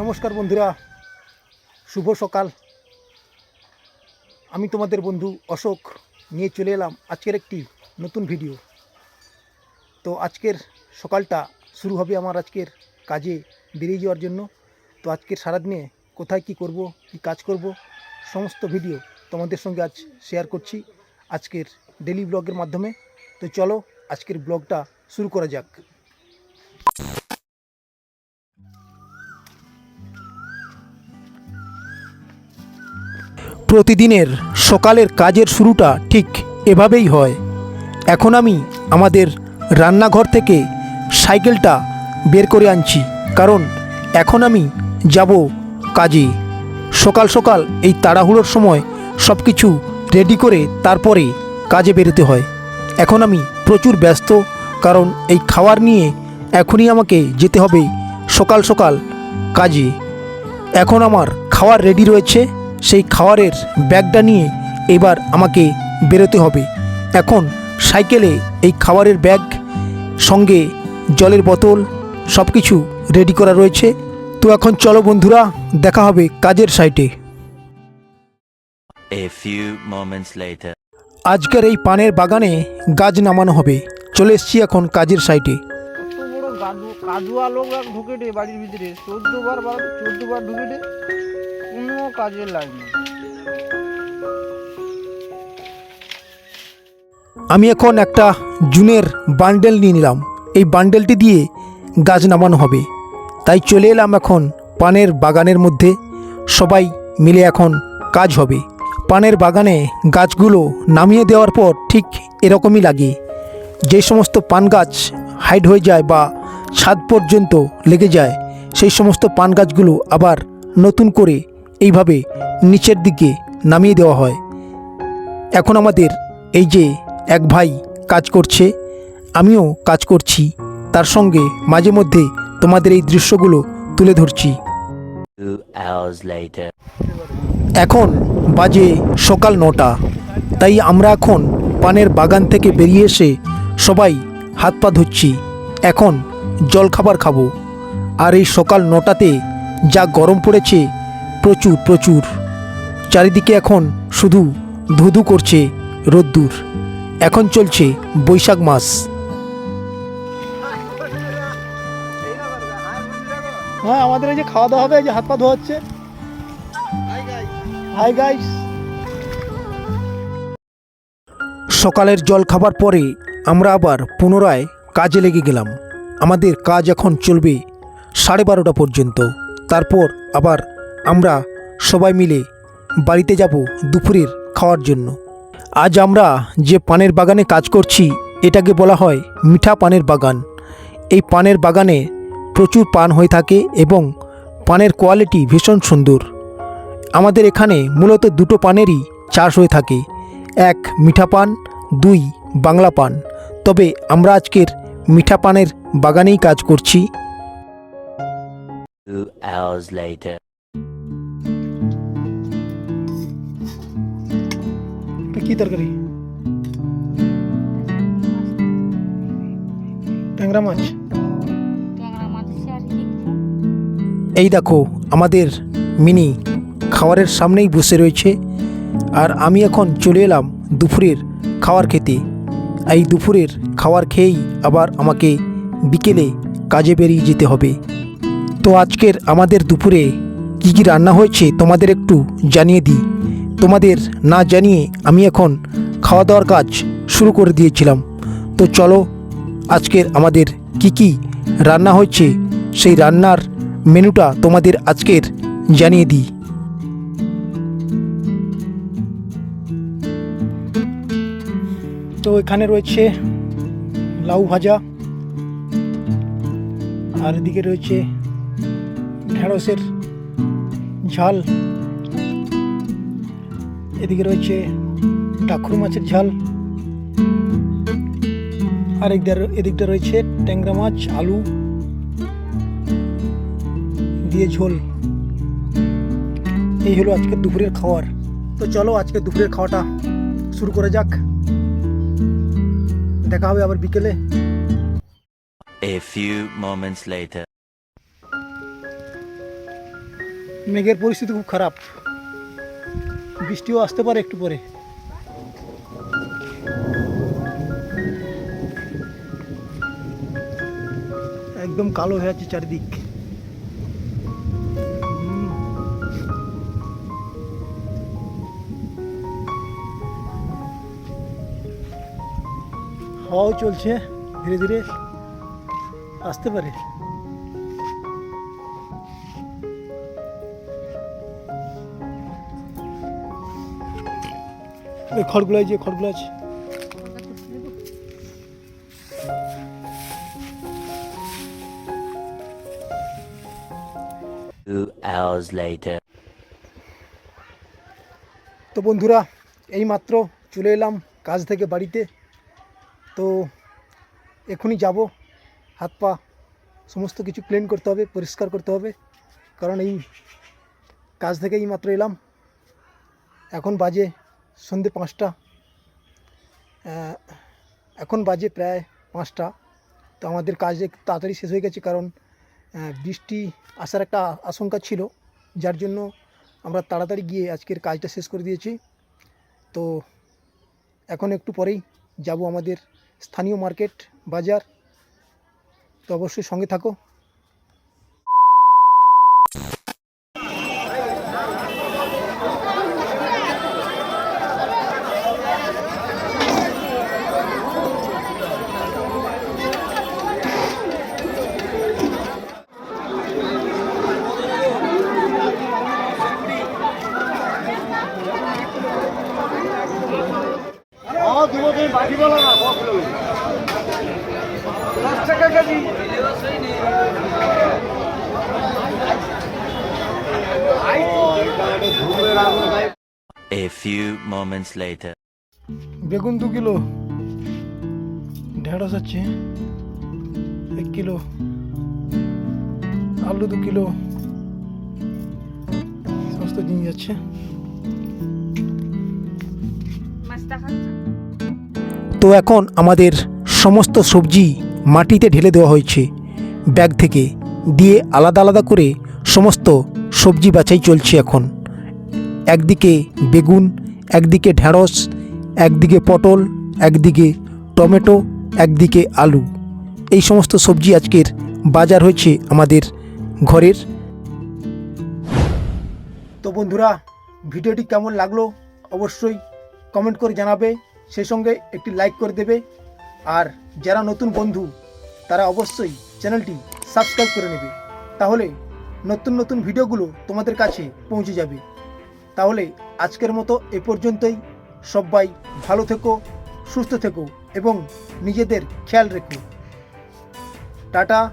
নমস্কার বন্ধুরা, শুভ সকাল। আমি তোমাদের বন্ধু অশোক, নিয়ে চলে এলাম আজকের একটি নতুন ভিডিও তো আজকের সকালটা শুরু হবে আমার আজকের কাজে বেরিয়ে যাওয়ার জন্য। তো আজকের সারাদিনে কোথায় কি করব, কি কাজ করব, সমস্ত ভিডিও তোমাদের সঙ্গে আজ শেয়ার করছি আজকের ডেলি ব্লগের মাধ্যমে। তো চলো আজকের ব্লগটা শুরু করা যাক। প্রতিদিনের সকালের কাজের শুরুটা ঠিক এভাবেই হয়। এখন আমি আমাদের রান্নাঘর থেকে সাইকেলটা বের করে আনছি, কারণ এখন আমি যাব কাজে। সকাল সকাল এই তাড়াহুড়োর সময় সব কিছু রেডি করে তারপরে কাজে বেরোতে হয়। এখন আমি প্রচুর ব্যস্ত, কারণ এই খাওয়ার নিয়ে এখনই আমাকে যেতে হবে সকাল সকাল কাজে। এখন আমার খাওয়ার রেডি রয়েছে সেই খাওয়ারের ব্যাগটা নিয়ে এবার আমাকে বেরোতে হবে। এখন সাইকেলে এই খাবারের ব্যাগ সঙ্গে জলের বোতল সব কিছু রেডি করা রয়েছে। তো এখন চলো বন্ধুরা দেখা হবে কাজের সাইটে. আজকের এই পানের বাগানে গাছ নামানো হবে। চলে এসছি এখন কাজের সাইটে কাজুয়া লোক ঢুকে দে বাড়ির ভিতরে। চোদ্দ বার বার চোদ্দ বার ঢুকে দে কোনো কাজে লাগেনি আমি এখন একটা জুনের বান্ডেল নিয়ে নিলাম। এই বান্ডেলটি দিয়ে গাছ নামানো হবে। তাই চলে এলাম এখন পানের বাগানের মধ্যে। সবাই মিলে এখন কাজ হবে। পানের বাগানে গাছগুলো নামিয়ে দেওয়ার পর ঠিক এরকমই লাগে। যে সমস্ত পান গাছ হাইড হয়ে যায় বা ছাদ পর্যন্ত লেগে যায়, সেই সমস্ত পান গাছগুলো আবার নতুন করে এইভাবে নিচের দিকে নামিয়ে দেওয়া হয়। এখন আমাদের এই যে এক ভাই কাজ করছে আমিও কাজ করছি। তার সঙ্গে মাঝে মধ্যে তোমাদের এই দৃশ্যগুলো তুলে ধরছি. এখন বাজে সকাল নটা। তাই আমরা এখন পানের বাগান থেকে বেরিয়ে এসে সবাই হাত পা ধুচ্ছি। এখন জলখাবার খাব। আর এই সকাল নটাতে যা গরম পড়েছে প্রচুর প্রচুর। চারিদিকে এখন শুধু ধুধু করছে রোদ্দুর। এখন চলছে বৈশাখ মাস। হ্যাঁ আমাদের এই যে খাওয়া দাওয়া হবে এই যে হাত পা ধোয়া হচ্ছে হাই গাইস সকালের জল খাবার পরে আমরা আবার পুনরায় কাজে লেগে গেলাম। আমাদের কাজ এখন চলবে সাড়ে বারোটা পর্যন্ত। তারপর আবার আমরা সবাই মিলে বাড়িতে যাব দুপুরের খাওয়ার জন্য। আজ আমরা যে পানের বাগানে কাজ করছি, এটাকে বলা হয় মিঠা পানের বাগান। এই পানের বাগানে প্রচুর পান হয়ে থাকে এবং পানের কোয়ালিটি ভীষণ সুন্দর। আমাদের এখানে মূলত দুটো পানেরই চাষ হয়ে থাকে, এক মিঠা পান, দুই বাংলা পান। তবে আমরা আজকের মিঠা পানের বাগানেই কাজ করছি। কি তরকারি? ট্যাংরা মাছ। এই দেখো আমাদের মিনি খাবারের সামনেই বসে রয়েছে আর আমি এখন চলে এলাম দুপুরের খাবার খেতে। এই দুপুরের খাবার খেয়েই আবার আমাকে বিকেলে কাজে বেরিয়ে যেতে হবে। তো আজকের আমাদের দুপুরে কী কী রান্না হয়েছে তোমাদের একটু জানিয়ে দিই। তোমাদের না জানিয়ে আমি এখন খাওয়া দাওয়ার কাজ শুরু করে দিয়েছিলাম। তো চলো, আজকের আমাদের কি কি রান্না হয়েছে, সেই রান্নার মেনুটা তোমাদের আজকের জানিয়ে দিই। তো এখানে রয়েছে লাউ ভাজা, আর এদিকে রয়েছে ঢেঁড়সের ঝাল এদিকে রয়েছে টাকুর মাছের ঝাল। আর এদিকটা এদিকটা রয়েছে ট্যাংরা মাছ আলু দিয়ে ঝোল। এই হলো আজকে দুপুরের খাওয়ার। তো চলো আজকে দুপুরের খাওয়াটা শুরু করা যাক। দেখা হবে আবার বিকেলে। A few moments later. মেঘের পরিস্থিতি খুব খারাপ। বৃষ্টিও আসতে পারে একটু পরে। একদম কালো হয়ে আছে চারিদিক। হাওয়াও চলছে, ধীরে ধীরে আসতে পারে। ওই খড়গুলো যে খড়গুলো আছে. তো বন্ধুরা এই মাত্র চলে এলাম কাজ থেকে বাড়িতে। তো এখনই যাব। হাত পা সমস্ত কিছু ক্লিন করতে হবে পরিষ্কার করতে হবে। কারণ এই কাজ থেকে এই মাত্র এলাম। এখন বাজে সন্ধে পাঁচটা। এখন বাজে প্রায় পাঁচটা। তো আমাদের কাজ তাড়াতাড়ি শেষ হয়ে গেছে কারণ বৃষ্টি আসার একটা আশঙ্কা ছিল, যার জন্য আমরা তাড়াতাড়ি গিয়ে আজকের কাজটা শেষ করে দিয়েছি। তো এখন একটু পরেই যাব আমাদের স্থানীয় মার্কেট, বাজার। তো অবশ্যই সঙ্গে থাকো। A few moments later. বেগুন দু কিলো ঢেঁড়স আছে এক কিলো আলু দু কিলো সমস্ত জিনিস আছে তো এখন আমাদের সমস্ত সবজি মাটিতে ঢেলে দেওয়া হয়েছে। ব্যাগ থেকে দিয়ে আলাদা আলাদা করে সমস্ত সবজি বাছাই চলছে এখন। একদিকে বেগুন, একদিকে ঢেঁড়স, একদিকে পটল, একদিকে টমেটো, একদিকে আলু। এই সমস্ত সবজি আজকের বাজার হয়েছে আমাদের ঘরের। তো বন্ধুরা, ভিডিওটি কেমন লাগল অবশ্যই কমেন্ট করে জানাবে। সেই সঙ্গে একটি লাইক করে দেবে। আর যারা নতুন বন্ধু, তারা অবশ্যই চ্যানেলটি সাবস্ক্রাইব করে নেবে। তাহলে নতুন নতুন ভিডিওগুলো তোমাদের কাছে পৌঁছে যাবে। তাহলে আজকের মতো এ পর্যন্তই। সবাই ভালো থেকো, সুস্থ থেকো এবং নিজেদের খেয়াল রেখো। টাটা।